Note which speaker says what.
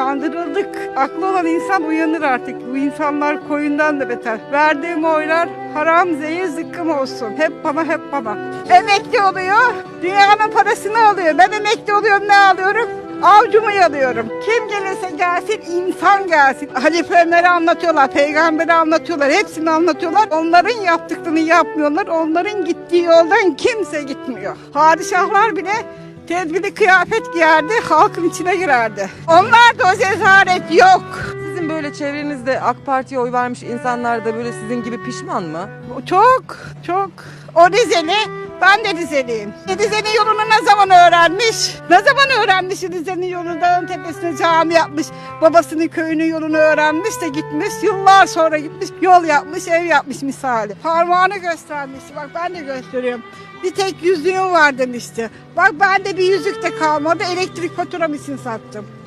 Speaker 1: Kandırıldık. Aklı olan insan uyanır artık. Bu insanlar koyundan da beter. Verdiğim oylar haram, zehir, zıkkım olsun. Hep bana, hep bana. Emekli oluyor, dünyanın parasını alıyor. Ben emekli oluyorum, ne alıyorum? Avcumu yalıyorum. Kim gelirse gelsin, insan gelsin. Halifeleri anlatıyorlar, peygamberi anlatıyorlar, hepsini anlatıyorlar. Onların yaptıklarını yapmıyorlar. Onların gittiği yoldan kimse gitmiyor. Padişahlar bile tedbirli kıyafet giyerdi, halkın içine girerdi. Onlar da o cesaret yok.
Speaker 2: Böyle çevrenizde AK Parti'ye oy vermiş insanlar da böyle sizin gibi pişman mı?
Speaker 1: Çok, çok. O Rizeli, ben de Rizeliyim. Rize'nin yolunu ne zaman öğrenmiş? Ne zaman öğrenmiş Rize'nin yolunu? Dağın tepesine cami yapmış. Babasının köyünün yolunu öğrenmiş de gitmiş. Yıllar sonra gitmiş. Yol yapmış, ev yapmış misali. Parmağını göstermiş. Bak ben de gösteriyorum. Bir tek yüzüğüm var demişti. Bak bende bir yüzük de kalmadı. Elektrik faturam için sattım.